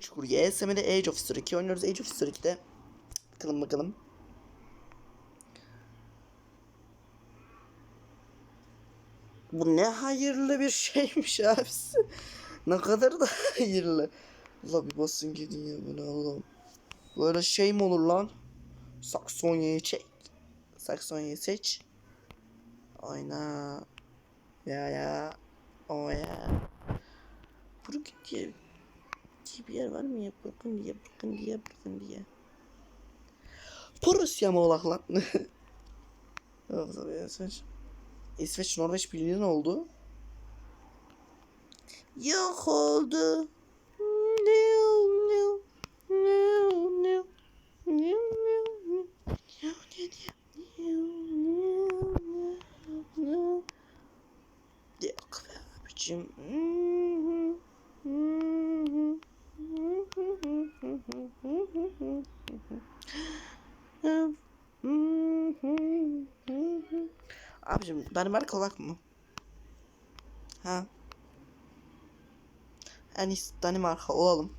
Çukur YSM'de Age of History 2 oynuyoruz. Age of History 2'de bakalım bakalım. Bu ne hayırlı bir şeymiş abisi. ne kadar da hayırlı. Allah bir basın gidin ya böyle Allah'ım. Böyle şey mi olur lan? Saksonya'yı çek. Saksonya'yı seç. Oyna. Ya ya. O ya. Burgun diye, diye bir yer var mı ya? Burgun diye, Burgun diye, Burgun diye. Prusya mı olak lan? Yok tabii İsveç. İsveç Norveç birliği ne oldu? Yok oldu. No, no, no, no, no, no, no. Yok be abicim. Abicim Danimarka olak mı? Ha? En iyisi Danimarka olalım.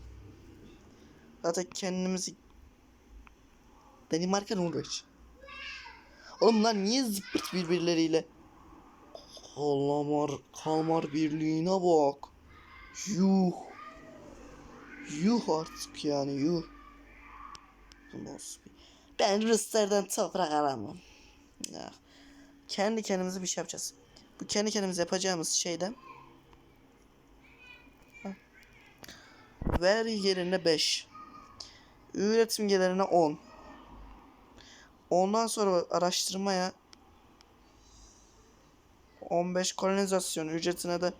Zaten kendimizi Danimarka Norveç. Oğlum bunlar niye zıppırt birbirleriyle? Kalmar, kalmar birliğine bak. Yuh. Yuh artık yani yuh. Ben Ruslardan toprak aramam. Ya. Kendi kendimize bir şey yapacağız. Bu kendi kendimize yapacağımız şeyde. Veri yerine 5 Üretim gelirine 10 Ondan sonra araştırmaya 15 kolonizasyon ücretine de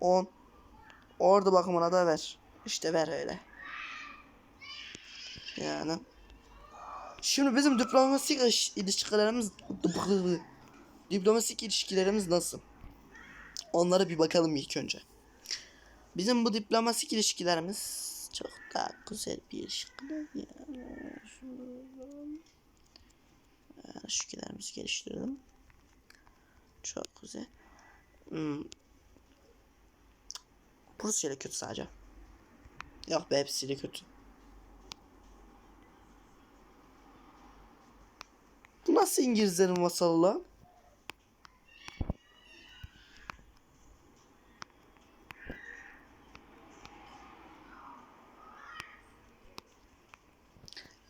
10 Ordu bakımına da ver. İşte ver öyle. Yani. Şimdi bizim diplomatik iş- ilişkilerimiz diplomatik ilişkilerimiz nasıl? Onlara bir bakalım ilk önce. Bizim bu diplomatik ilişkilerimiz çok daha güzel bir ilişkiler. Yani ilişkilerimizi geliştirelim. Çok güzel. Hmm. Rusya ile kötü sadece. Yok be hepsiyle kötü. Bu nasıl İngilizlerin vasalı lan?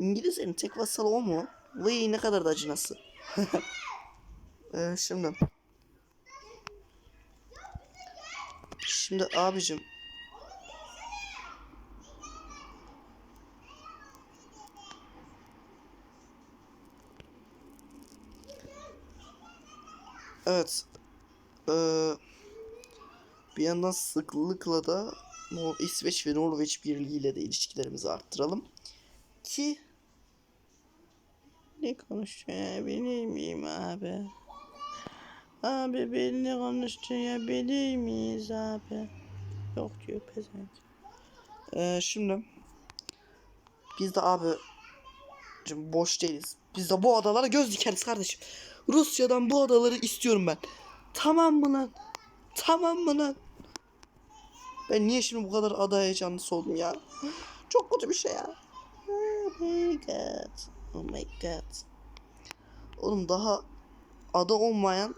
İngilizlerin tek vasalı o mu? Vay ne kadar da acınası. ee, şimdi. Şimdi abicim. Evet. Ee, bir yandan sıklıkla da İsveç ve Norveç birliğiyle de ilişkilerimizi arttıralım. Ki ne konuşuyor bilir miyim abi? Abi ben ne konuştuğunu bilir miyiz abi? Yok diyor pezevenk. Ee, şimdi biz de abi şimdi boş değiliz. Biz de bu adalara göz dikeriz kardeşim. Rusya'dan bu adaları istiyorum ben. Tamam mı lan? Tamam mı lan? Ben niye şimdi bu kadar ada heyecanlısı oldum ya? Çok kötü bir şey ya. Oh my god. Oh my god. Oğlum daha ada olmayan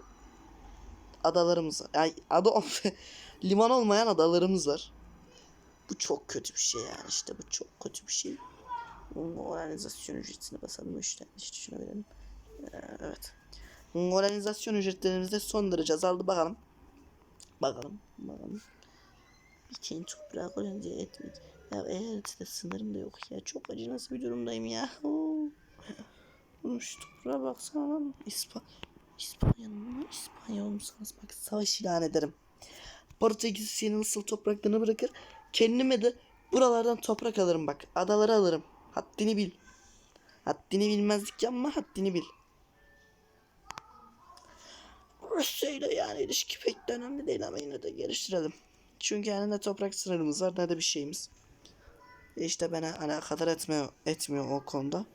adalarımız var. Yani ada liman olmayan adalarımız var. Bu çok kötü bir şey yani işte bu çok kötü bir şey. Organizasyon ücretini basalım işte işte şunu verelim. Ee, evet. Organizasyon ücretlerimizde son derece azaldı bakalım. Bakalım. Bakalım. Bir kent toprağı organize etmek. Ya evet de sınırım da yok ya. Çok acı nasıl bir durumdayım ya. Oo. Şu toprağa baksana lan. İspa İspanya'nın mı? İspanya olmuşsanız bak savaş ilan ederim. Portekiz yeni nasıl topraklarını bırakır. Kendime de buralardan toprak alırım bak. Adaları alırım. Haddini bil. Haddini bilmezlik yapma haddini bil. Rusya'yla yani ilişki pek de önemli değil ama yine de geliştirelim. Çünkü yani ne toprak sınırımız var ne de bir şeyimiz. E İşte bana alakadar etmiyor, etmiyor o konuda.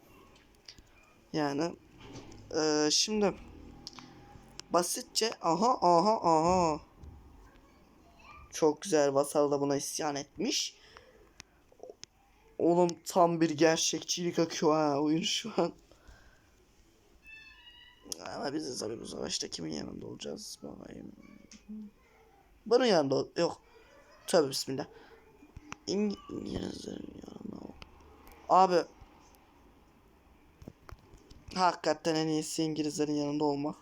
Yani eee, şimdi basitçe aha aha aha çok güzel Vasal da buna isyan etmiş. Oğlum tam bir gerçekçilik akıyor ha oyun şu an. Ama biz de tabii bu savaşta kimin yanında olacağız? Bakayım. Bunun yanında yok. Tövbe bismillah. İng- İngilizlerin yanında. Abi. Hakikaten en iyisi İngilizlerin yanında olmak.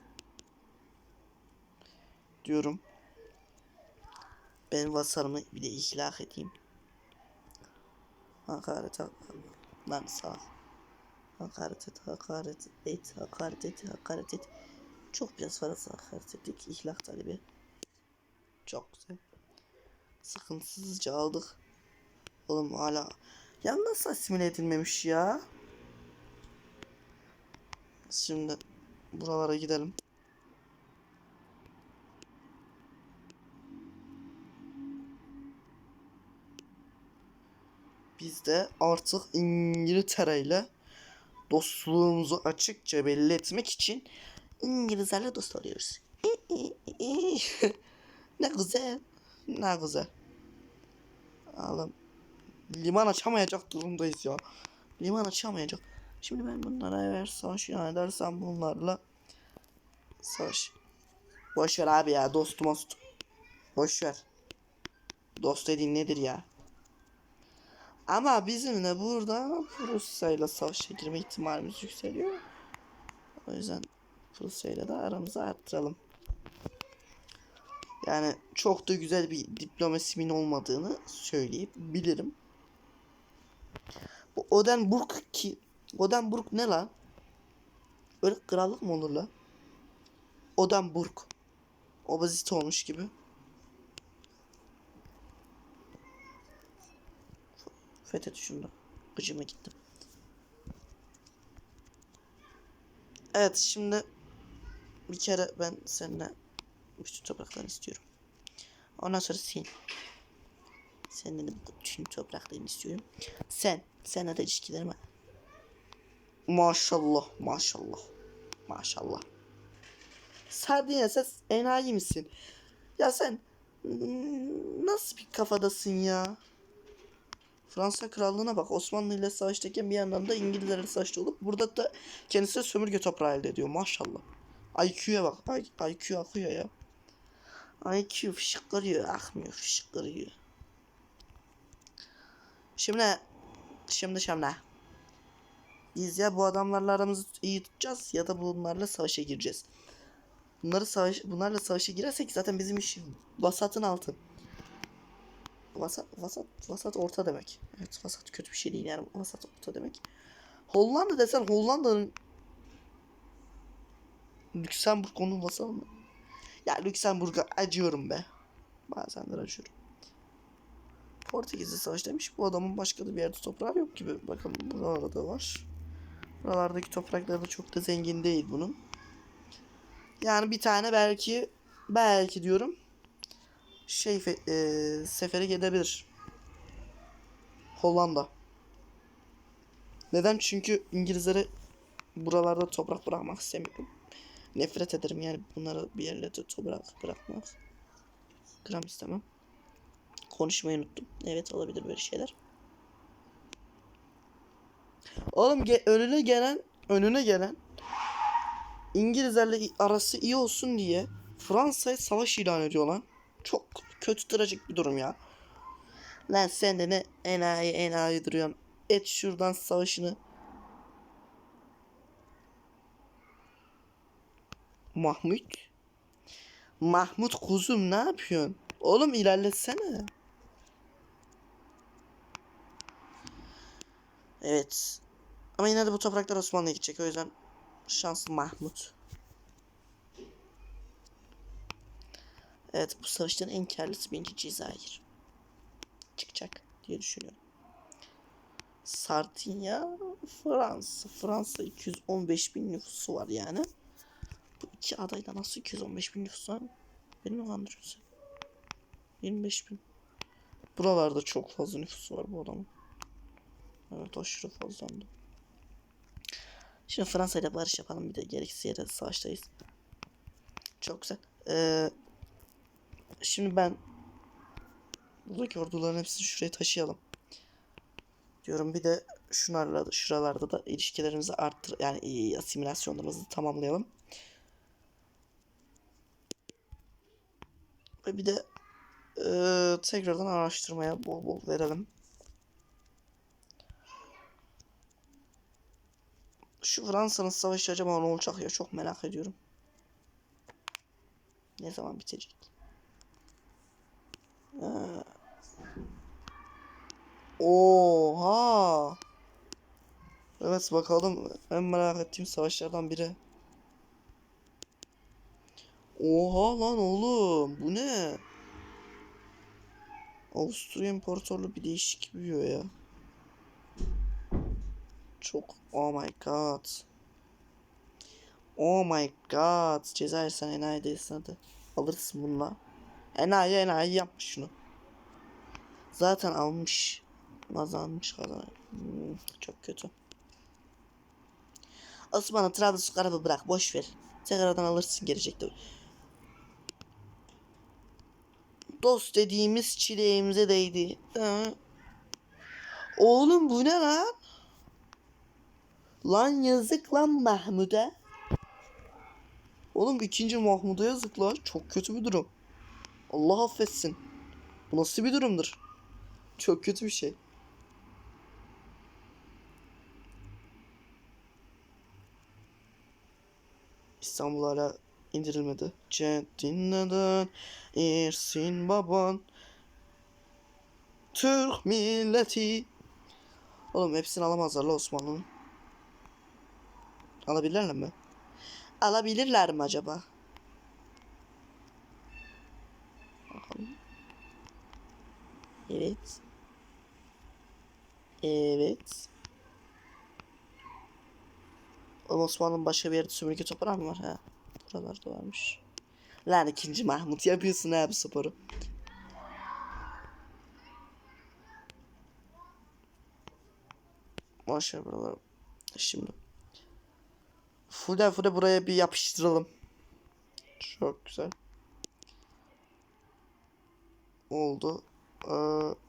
Diyorum. Ben vasarımı bir de ihlak edeyim. Hakaret. Lan sağ. Hakaret et, hakaret et, hakaret et, hakaret et. Çok biraz fazla hakaret ettik. İhlak talebi. Çok güzel. Sıkıntısızca aldık. Oğlum hala. Ya nasıl asimile edilmemiş ya? Şimdi buralara gidelim. Biz de artık İngiltere ile dostluğumuzu açıkça belli etmek için İngilizlerle dost oluyoruz. ne güzel. Ne güzel. Oğlum liman açamayacak durumdayız ya. Liman açamayacak. Şimdi ben bunlara eğer savaş ilan edersem bunlarla savaş. Boş ver abi ya dost most. Boş ver. Dost dediğin nedir ya? Ama bizim de burada Rusya ile savaşa girme ihtimalimiz yükseliyor. O yüzden Rusya ile de aramızı arttıralım. Yani çok da güzel bir diplomasimin olmadığını söyleyip bilirim. Bu Odenburg ki Odenburg ne lan? Öyle krallık mı olur la? Odenburg. Obezite olmuş gibi. Fethet şunu. Gıcıma gittim. Evet şimdi bir kere ben seninle bütün topraklarını istiyorum. Ondan sonra sen. Senin bütün topraklarını istiyorum. Sen. Senle de ilişkilerime. Maşallah. Maşallah. Maşallah. Sardinya sen enayi misin? Ya sen mm, nasıl bir kafadasın ya? Fransa krallığına bak Osmanlı ile savaştayken bir yandan da İngilizlerle savaşta olup burada da kendisine sömürge toprağı elde ediyor maşallah. IQ'ya bak IQ akıyor ya. IQ fışkırıyor akmıyor fışkırıyor. Şimdi şimdi şimdi biz ya bu adamlarla aramızı iyi tutacağız ya da bunlarla savaşa gireceğiz. Bunları savaş bunlarla savaşa girersek zaten bizim iş vasatın altı. Vasat, vasat, vasat orta demek. Evet vasat kötü bir şey değil yani vasat orta demek. Hollanda desen Hollanda'nın Lüksemburg onun vasalı mı? Ya Lüksemburg'a acıyorum be. Bazen de acıyorum. Portekizli savaş demiş. Bu adamın başka da bir yerde toprağı yok gibi. Bakın buralarda var. Buralardaki toprakları da çok da zengin değil bunun. Yani bir tane belki belki diyorum şey e, sefere gidebilir. Hollanda. Neden? Çünkü İngilizlere buralarda toprak bırakmak istemiyorum. Nefret ederim yani bunlara bir yerlerde toprak bırakmak. Gram istemem. Konuşmayı unuttum. Evet olabilir böyle şeyler. Oğlum ge- önüne gelen önüne gelen İngilizlerle arası iyi olsun diye Fransa'ya savaş ilan ediyor lan. Çok kötü trajik bir durum ya. Lan sen de ne enayi enayi duruyorsun. Et şuradan savaşını. Mahmut. Mahmut kuzum ne yapıyorsun? Oğlum ilerletsene. Evet. Ama yine de bu topraklar Osmanlı'ya gidecek. O yüzden şanslı Mahmut. Evet bu savaştan en karlısı bence Cezayir. Çıkacak diye düşünüyorum. Sardinya, Fransa. Fransa 215 bin nüfusu var yani. Bu iki adayda nasıl 215 bin nüfusu var? Beni mi kandırıyorsun sen? 25 bin. Buralarda çok fazla nüfusu var bu adamın. Evet aşırı fazla. Şimdi Fransa ile barış yapalım bir de gerekirse yere savaştayız. Çok güzel. Ee, şimdi ben buradaki orduların hepsini şuraya taşıyalım. diyorum. Bir de şunlarla şuralarda da ilişkilerimizi arttır yani asimilasyonlarımızı tamamlayalım. Ve bir de eee, tekrardan araştırmaya bol bol verelim. Şu Fransa'nın savaşı acaba ne olacak ya çok merak ediyorum. Ne zaman bitecek? Ha. Oha. Evet bakalım en merak ettiğim savaşlardan biri. Oha lan oğlum bu ne? Avusturya İmparatorluğu bir değişik büyüyor ya. Çok oh my god. Oh my god. Cezayir sen enayi değilsin hadi. Alırsın bununla. Enayi enayi yapmış şunu. Zaten almış. Kazanmış kazan. Hmm, çok kötü. Osman'ı Trabzonspor'u bırak boş ver. Tekrardan alırsın gelecekte. Dost dediğimiz çileğimize değdi. Ha. Oğlum bu ne lan? Lan yazık lan Mahmud'a. Oğlum ikinci Mahmud'a yazık lan. Çok kötü bir durum. Allah affetsin. Bu nasıl bir durumdur? Çok kötü bir şey. İstanbul hala indirilmedi. Ceddin neden irsin baban Türk milleti Oğlum hepsini alamazlar la Osmanlı'nın. Alabilirler mi? Alabilirler mi acaba? Evet. Evet. Oğlum Osmanlı'nın başka bir yerde sömürge toprağı mı var ha? Buralarda varmış. Lan ikinci Mahmut yapıyorsun ha bu sporu. Boşver buraları. Şimdi. Full full buraya bir yapıştıralım. Çok güzel. Oldu. Ee.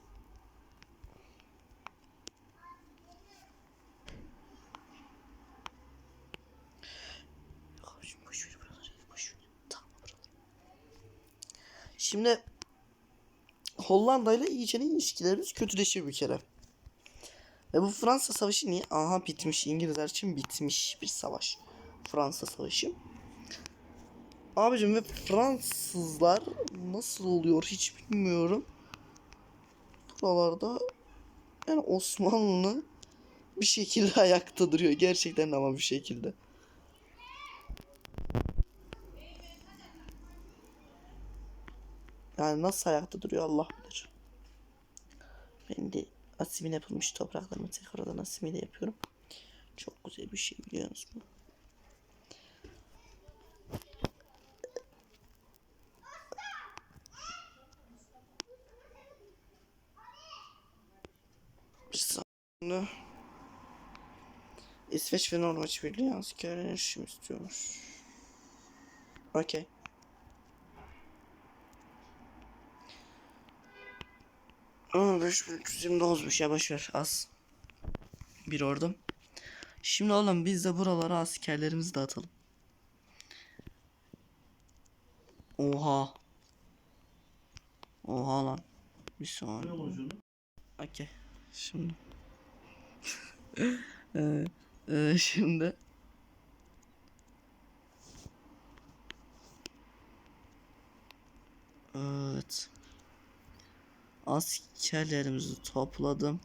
Şimdi Hollanda ile iyice ilişkilerimiz kötüleşiyor bir kere. Ve bu Fransa Savaşı niye? Aha bitmiş. İngilizler için bitmiş bir savaş. Fransa Savaşı. Abicim ve Fransızlar nasıl oluyor hiç bilmiyorum. Buralarda yani Osmanlı bir şekilde ayakta duruyor. Gerçekten ama bir şekilde. Yani nasıl ayakta duruyor Allah bilir. Ben de asimile yapılmış topraklarımı tekrardan asimile yapıyorum. Çok güzel bir şey biliyor musun? Saniye. İsveç ve Norveç Birliği asker erişim istiyormuş. Okey. Aa 5329'muş ya boşver az. Bir ordum. Şimdi oğlum biz de buralara askerlerimizi dağıtalım. Oha. Oha lan. Bir saniye. Okey. Şimdi. Ee, e, şimdi. Evet. Askerlerimizi topladım.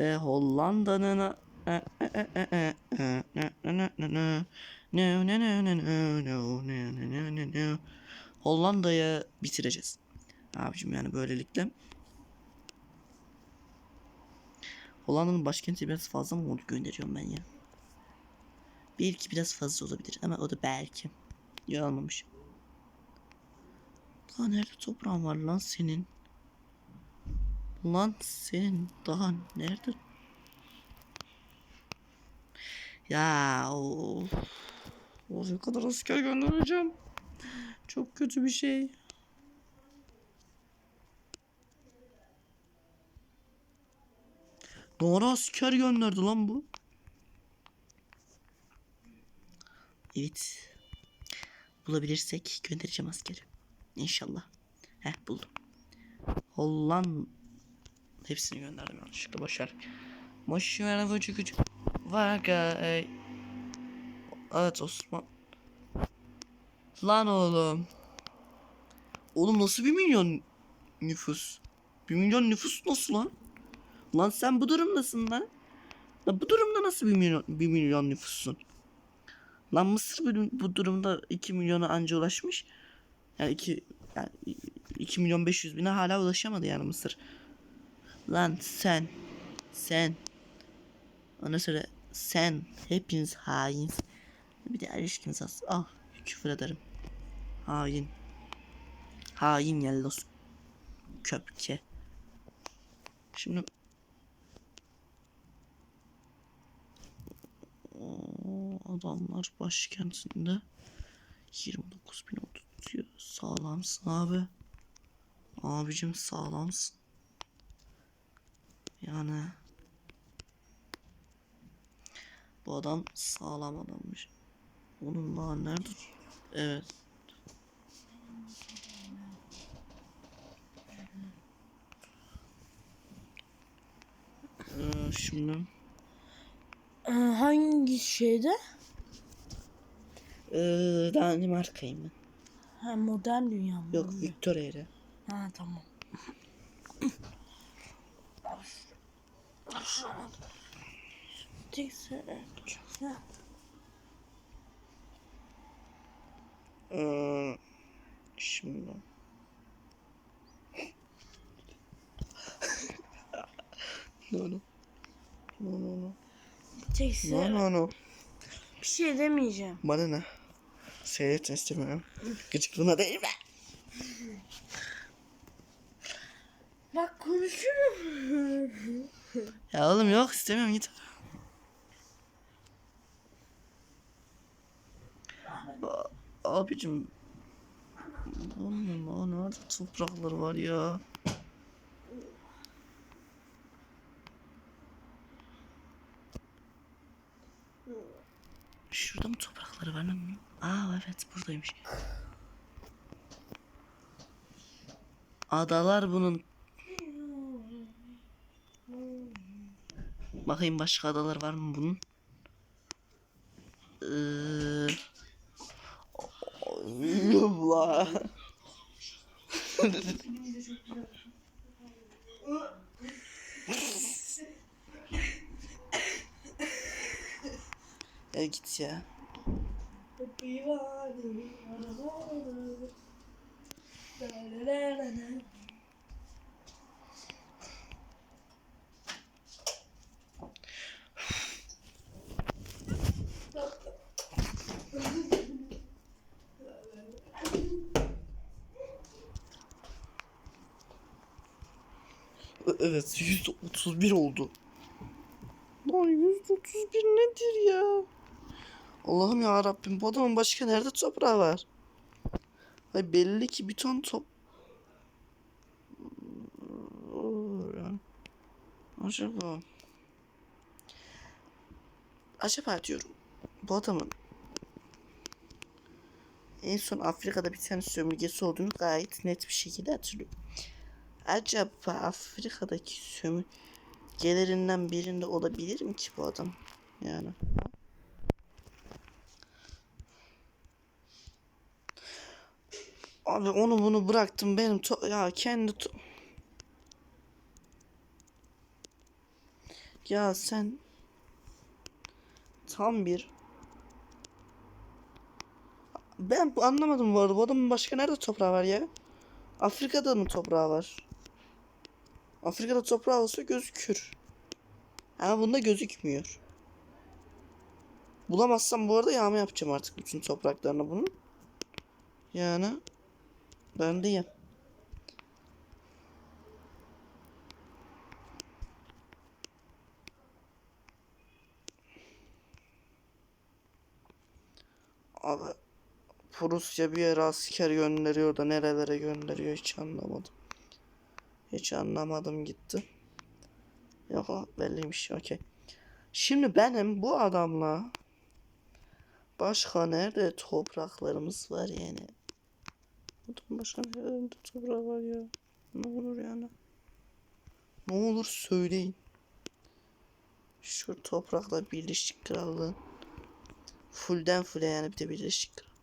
Ve Hollanda'nın Hollanda'ya bitireceğiz. Abicim yani böylelikle Hollanda'nın başkenti biraz fazla mı oldu gönderiyorum ben ya. Belki biraz fazla olabilir ama o da belki. Ya olmamış. Daha nerede toprağın var lan senin? Lan senin daha nerede? Ya o o kadar asker göndereceğim. Çok kötü bir şey. Doğru asker gönderdi lan bu. Evet. Bulabilirsek göndereceğim askeri. İnşallah. Heh buldum. Holland hepsini gönderdim yanlışlıkla boşver. Boşver bu küçük. Varga. e, Evet Osman. Lan oğlum. Oğlum nasıl bir milyon nüfus? Bir milyon nüfus nasıl lan? Lan sen bu durumdasın lan. Lan bu durumda nasıl bir milyon, bir milyon nüfussun? Lan Mısır bu, durumda 2 milyona anca ulaşmış. Yani 2 yani 2 milyon 500 bine hala ulaşamadı yani Mısır. Lan sen sen ona söyle sen hepiniz hains. Bir de erişkiniz az. Ah küfür ederim. Hain. Hain yellos. Köpke. Şimdi Oo, adamlar başkentinde 29 bin tutuyor. Sağlamsın abi. Abicim sağlamsın. Yani bu adam sağlam adammış. Onun daha nerede? Evet. Ee, şimdi Ee, hangi şeyde? Ee, Danimarka'yım ben. Ha, modern dünya mı? Yok Victoria'ya. Ha tamam. Ee, şimdi. no no. No no no. No no no. Bir şey demeyeceğim. Bana ne? Seyretsin istemiyorum. Gıcıklığına değil mi? Bak konuşurum. Ya oğlum yok istemiyorum git. Abicim. Oğlum o nerede toprakları var ya? Şurada mı toprakları var lan? Aa evet buradaymış. Adalar bunun Bakayım başka adalar var mı bunun? Ee... Allah. ya git ya. Evet 131 oldu. Lan 131 nedir ya? Allah'ım ya Rabbim bu adamın başka nerede toprağı var? Ay belli ki bir ton top. Acaba. Acaba diyorum. Bu adamın en son Afrika'da bir tane sömürgesi olduğunu gayet net bir şekilde hatırlıyorum. Acaba Afrika'daki sömürgelerinden birinde olabilir mi ki bu adam? Yani. Abi onu bunu bıraktım benim to- ya kendi to- Ya sen tam bir ben anlamadım bu arada. Bu adamın başka nerede toprağı var ya? Afrika'da mı toprağı var? Afrika'da toprağı olsa gözükür. Ama bunda gözükmüyor. Bulamazsam bu arada yağma yapacağım artık bütün topraklarına bunun. Yani ben diyeyim. Abi Prusya bir yere asker gönderiyor da nerelere gönderiyor hiç anlamadım. Hiç anlamadım gitti. Yok belliymiş. Okey. Şimdi benim bu adamla başka nerede topraklarımız var yani? Adam başka nerede toprak var ya? Ne olur yani? Ne olur söyleyin. Şu toprakla Birleşik Krallığı. Fullden full'e yani bir de Birleşik Krallığı.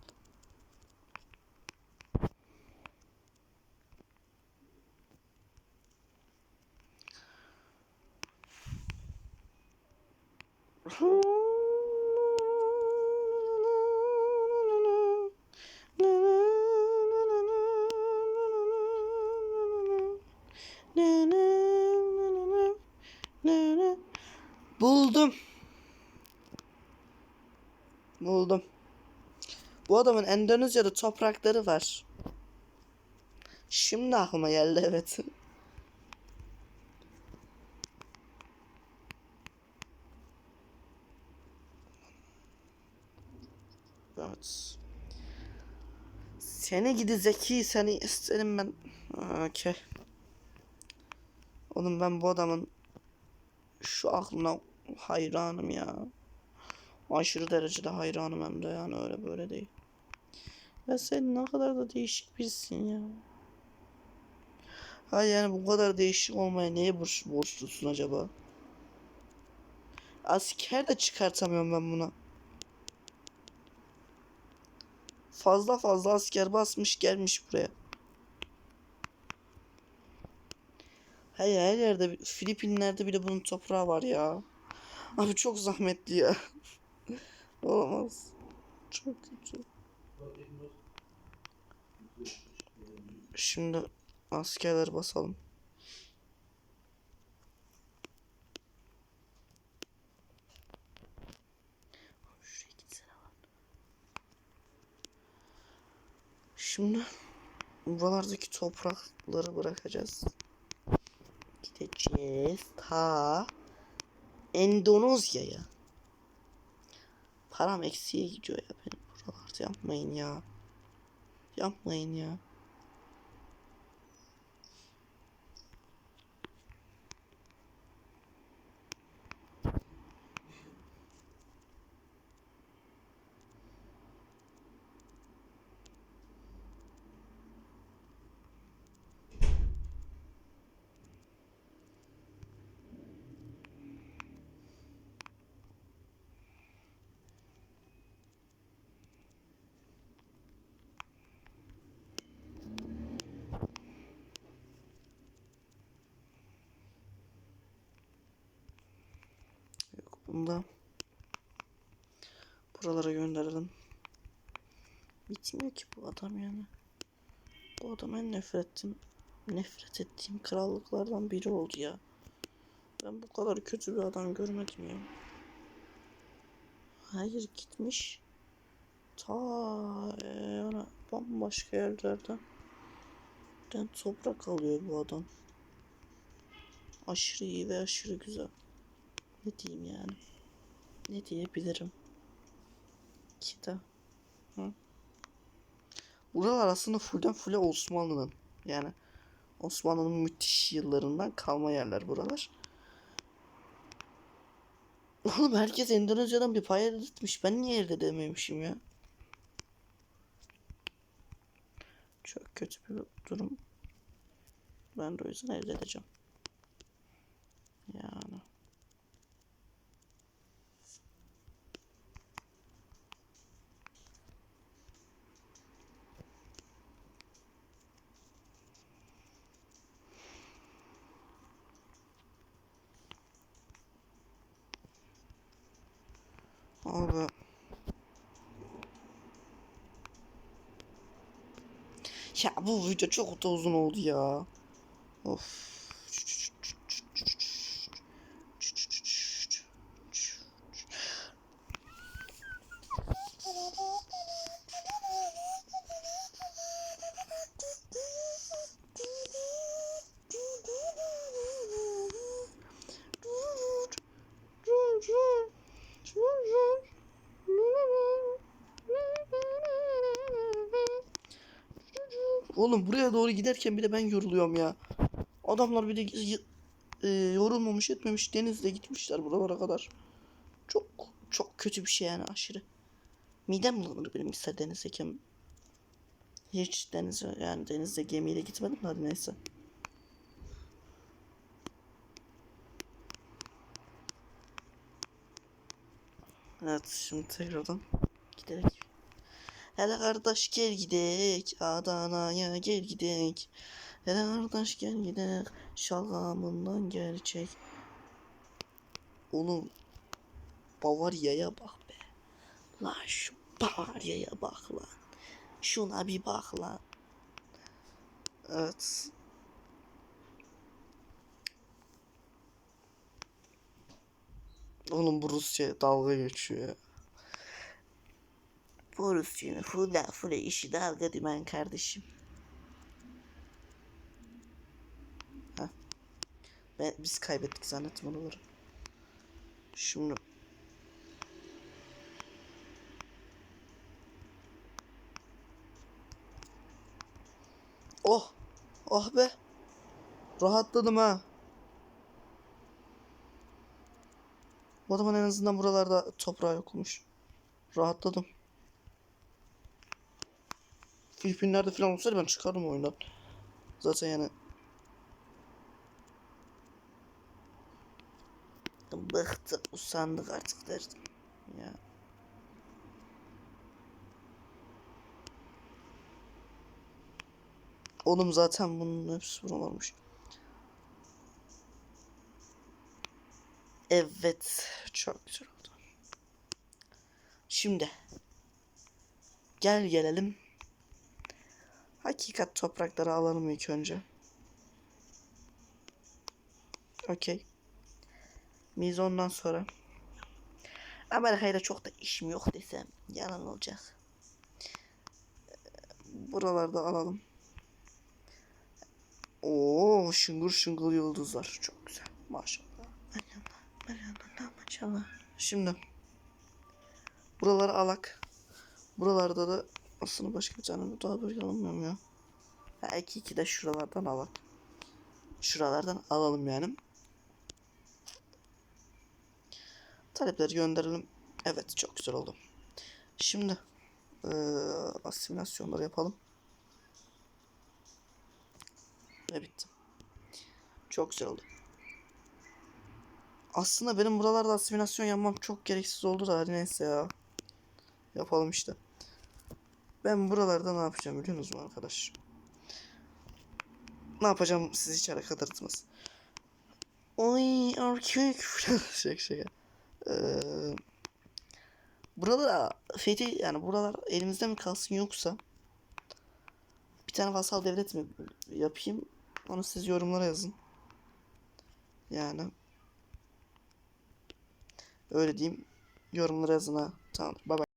Adamın Endonezya'da toprakları var. Şimdi aklıma geldi evet. Evet. Seni gidi zeki seni isterim ben. Okey. Oğlum ben bu adamın şu aklına hayranım ya. Aşırı derecede hayranım hem de yani öyle böyle değil. Ya sen ne kadar da değişik birisin ya. Ha yani bu kadar değişik olmaya neye borç, borçlusun acaba? Asker de çıkartamıyorum ben buna. Fazla fazla asker basmış gelmiş buraya. Hey her yerde Filipinler'de bile bunun toprağı var ya. Abi çok zahmetli ya. Olamaz. Çok kötü. Şimdi askerler basalım. Şimdi buralardaki toprakları bırakacağız. Gideceğiz ta Endonezya'ya. Param eksiye gidiyor ya benim buralarda yapmayın ya. Yapmayın ya. Yok bunda. Buralara gönderelim. Bitmiyor ki bu adam yani. Bu adam en nefret ettiğim, nefret ettiğim krallıklardan biri oldu ya. Ben bu kadar kötü bir adam görmedim ya. Hayır gitmiş. Ta yani bambaşka yerlerden. Toprak alıyor bu adam. Aşırı iyi ve aşırı güzel. Ne diyeyim yani? Ne diyebilirim? Ki de. Hı? Buralar aslında fullden fulle Osmanlı'nın. Yani Osmanlı'nın müthiş yıllarından kalma yerler buralar. Oğlum herkes Endonezya'dan bir pay elde etmiş. Ben niye elde edememişim ya? Çok kötü bir durum. Ben de o yüzden elde edeceğim. Yani. Abi. Ya bu video çok da uzun oldu ya. Of. Oğlum buraya doğru giderken bir de ben yoruluyorum ya. Adamlar y- e, yorulmamış etmemiş denizle gitmişler buralara kadar. Çok çok kötü bir şey yani aşırı. Midem bulanır benim ister denizdeyken. Hiç denize yani denizde gemiyle gitmedim hadi neyse. Evet şimdi tekrardan giderek. Hele kardeş gel gidek Adana'ya gel gidek. Hele kardeş gel gidek şalgamından gerçek. Oğlum Bavarya'ya bak be. La şu Bavarya'ya bak lan. Şuna bir bak lan. Evet. Oğlum bu Rusya dalga geçiyor. Rusya'nın fula fula işi dalga dümen kardeşim. Heh. Ben, biz kaybettik zannettim oraları. Şimdi Oh! Oh be! Rahatladım ha. O zaman en azından buralarda toprağı yokmuş. Rahatladım. Filipinler'de falan olsaydı ben çıkardım oyundan. Zaten yani. Bıktık, usandık artık derdim. Ya. Oğlum zaten bunun hepsi buralarmış. Evet. Çok güzel oldu. Şimdi. Gel gelelim. Hakikat toprakları alalım ilk önce. Okey. Biz ondan sonra. Amerika'yla çok da işim yok desem yalan olacak. Buralarda alalım. Oo şıngır şıngır yıldızlar. Çok güzel. Maşallah. Maşallah. Maşallah. Şimdi. Buraları alak. Buralarda da aslında başka bir tane daha böyle alınmıyorum ya. Belki iki de şuralardan alak. Şuralardan alalım yani. Talepleri gönderelim. Evet çok güzel oldu. Şimdi eee asimilasyonları yapalım. Ve bitti. Çok güzel oldu. Aslında benim buralarda asimilasyon yapmam çok gereksiz oldu da neyse ya. Yapalım işte. Ben buralarda ne yapacağım biliyor musunuz arkadaş? Ne yapacağım siz hiç alakadar etmez. Oy erkek şaka şaka. Ee, buralara fethi yani buralar elimizde mi kalsın yoksa bir tane vasal devlet mi yapayım onu siz yorumlara yazın. Yani öyle diyeyim yorumlara yazın ha. Tamam. Bye bye.